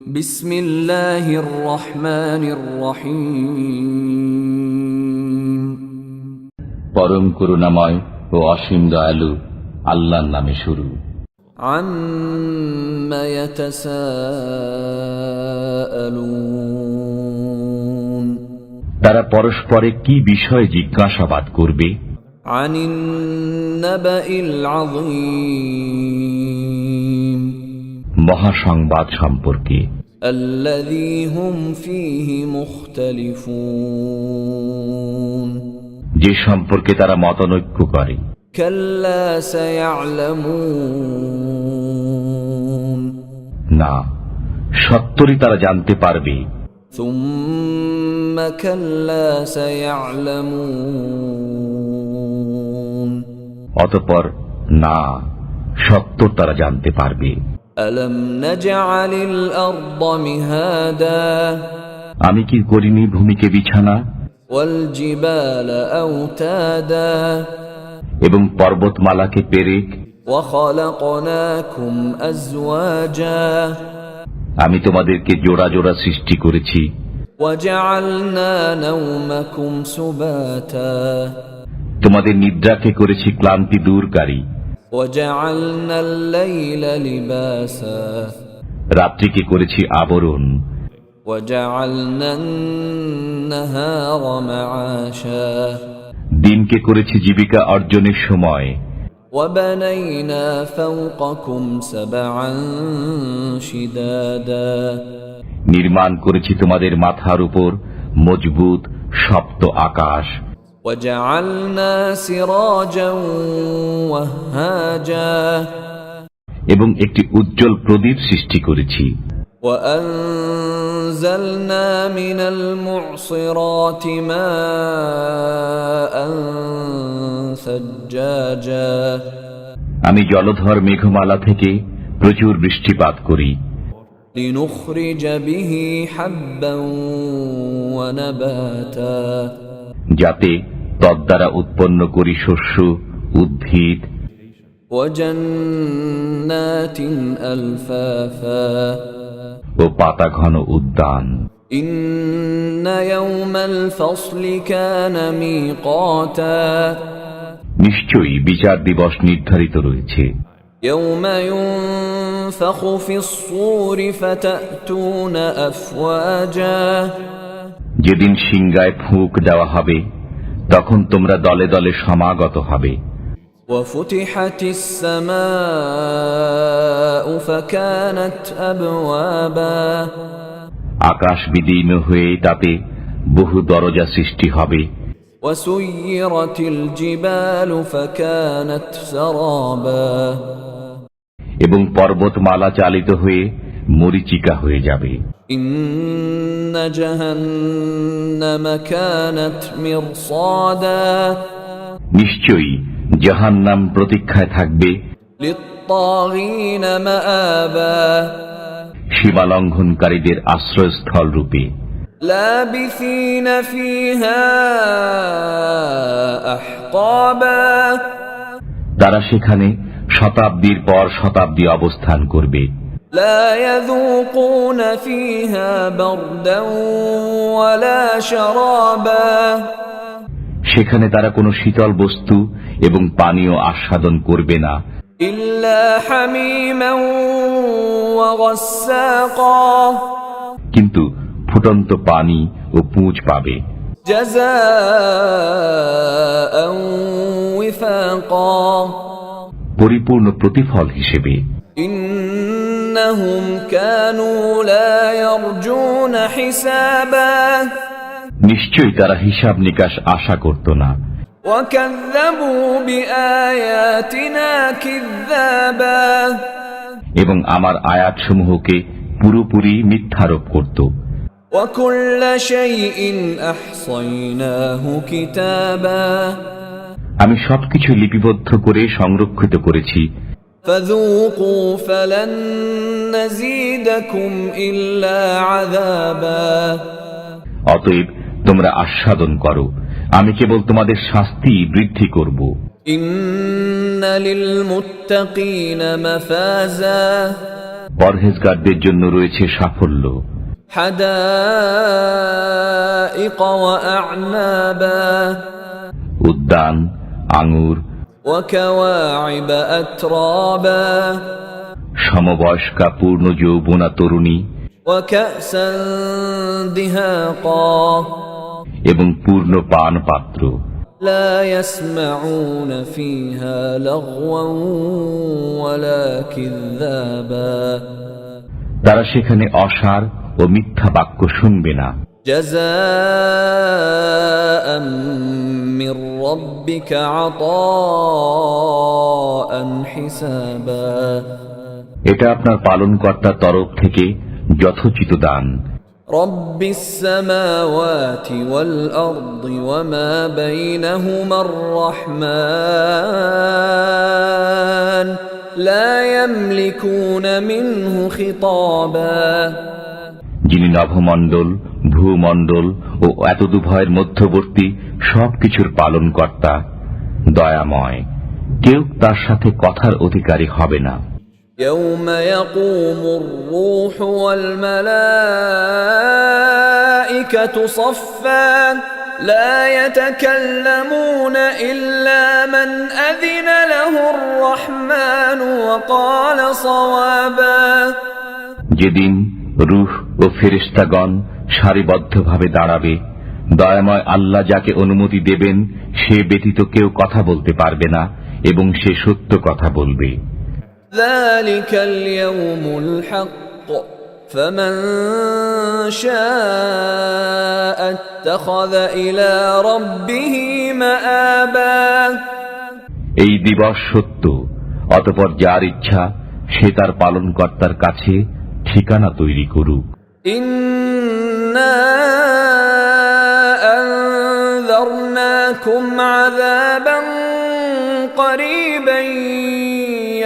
بسم الله الرحمن الرحيم পরম করুণাময় ও অসীম দয়ালু আল্লাহর নামে শুরু عما يتساءلون তারা পরস্পরে কি বিষয়ে জিজ্ঞাসাবাদ করবে عن النبأ العظيم মহাসংবাদ সম্পর্কে। যে সম্পর্কে তারা মতনৈক্য করে। না সত্তরই তারা জানতে পারবে। অতপর না সত্তর তারা জানতে পারবে। আমি কি করিনি ভূমিকে বিছানা? এবং পর্বতমালাকে পেরেক? আমি তোমাদেরকে জোড়া জোড়া সৃষ্টি করেছি। তোমাদের নিদ্রাকে করেছি ক্লান্তি দূরকারী রাত্রিকে করেছি? আবরণ। দিনকে করেছি জীবিকা অর্জনের সময়। নির্মাণ করেছি তোমাদের মাথার উপর মজবুত সপ্ত আকাশ। এবং একটি উজ্জ্বল প্রদীপ সৃষ্টি করেছি وأنزلنا من المعصرات ماء ثجاجا আমি জলধর মেঘমালা থেকে প্রচুর বৃষ্টিপাত করি لنخرج به حبا ونباتا যাতে তদ্বারা উৎপন্ন করি শস্য উদ্ভিদ وجنات ألفافا ও পাতা ঘন উদ্যান إن يوم الفصل كان ميقاتا নিশ্চয়ই বিচার দিবস নির্ধারিত রয়েছে يوم ينفخ في الصور فتأتون أفواجا যেদিন সিংগায় ফুঁক দেওয়া হবে তখন তোমরা দলে দলে সমাগত হবে। আকাশ বিদীর্ণ হয়ে তাতে বহু দরজা সৃষ্টি হবে। এবং পর্বতমালা চালিত হয়ে মরিচিকা হয়ে যাবে। নিশ্চয়ই জাহান নাম প্রতীক্ষায় থাকবে। সীমালঙ্ঘনকারীদের আশ্রয়স্থল রূপে। তারা সেখানে শতাব্দীর পর শতাব্দী অবস্থান করবে। لا يذوقون فيها بردا ولا شرابا সেখানে তারা কোনো শীতল বস্তু এবং পানীয় আস্বাদন করবে না إلا حميما وغساقا কিন্তু ফুটন্ত পানি ও পুঁজ পাবে جزاء وفاقا পরিপূর্ণ প্রতিফল হিসেবে ইন্নাহুম নিশ্চয়ই তারা হিসাব নিকাশ আশা করত না। এবং আমার আয়াত সমূহকে পুরোপুরি মিথ্যারোপ করত। আমি সবকিছু লিপিবদ্ধ করে সংরক্ষিত করেছি। فذوقوا فلن نزيدكم إلا عذابا অতএব তোমরা আস্বাদন করো আমি কেবল তোমাদের শাস্তি বৃদ্ধি করব إن للمتقين مفازا পরহেজগারদের জন্য রয়েছে সাফল্য حدائق وأعنابا উদ্যান আঙুর وكواعب أترابا সমবয়স্কা পূর্ণ যৌবনা তরুণী وكأسا دهاقا এবং পূর্ণ পান পাত্র لا يسمعون فيها لغوا ولا كذابا তারা সেখানে অসার ও মিথ্যা বাক্য শুনবে না جزاء من ربك عطاء حسابا এটা আপনার পালনকর্তার তরফ থেকে যথোচিত দান رب السماوات والأرض وما بينهما الرحمن لا يملكون منه خطابا যিনি নভমণ্ডল ভূমণ্ডল ও এতদুভয়ের মধ্যবর্তী সবকিছুর পালনকর্তা দয়াময় কেউ তার সাথে কথার অধিকারী হবে না يوم يقوم الروح والملائكة صفا لا يتكلمون إلا من أذن له الرحمن وقال صوابا যেদিন রুহ ও ফেরিস্তাগণ সারিবদ্ধভাবে দাঁড়াবে দয়াময় আল্লাহ যাকে অনুমতি দেবেন সে ব্যতীত কেউ কথা বলতে পারবে না এবং সে সত্য কথা বলবে ذلك اليوم الحق فمن شاء اتخذ إلى ربه مآبا এই দিবস সত্য অতপর যার ইচ্ছা সে তার পালনকর্তার কাছে ঠিকানা তৈরি করুক إنا أنذرناكم عذابا قريبا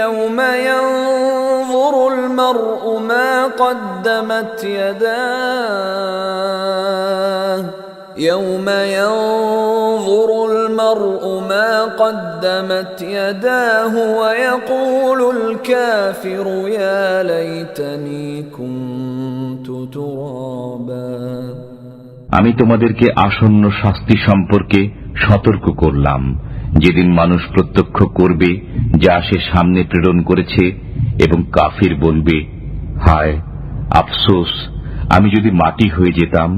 يوم ينظر المرء ما قدمت يداه يوم ينظر المرء ما قدمت يداه ويقول الكافر يا ليتني كنت ترابا আমি তোমাদেরকে আসন্ন শাস্তি সম্পর্কে সতর্ক করলাম। যেদিন মানুষ প্রত্যক্ষ করবে, যা সে সামনে প্রেরণ করেছে, এবং কাফির বলবে, হায়, আফসোস, আমি যদি মাটি হয়ে যেতাম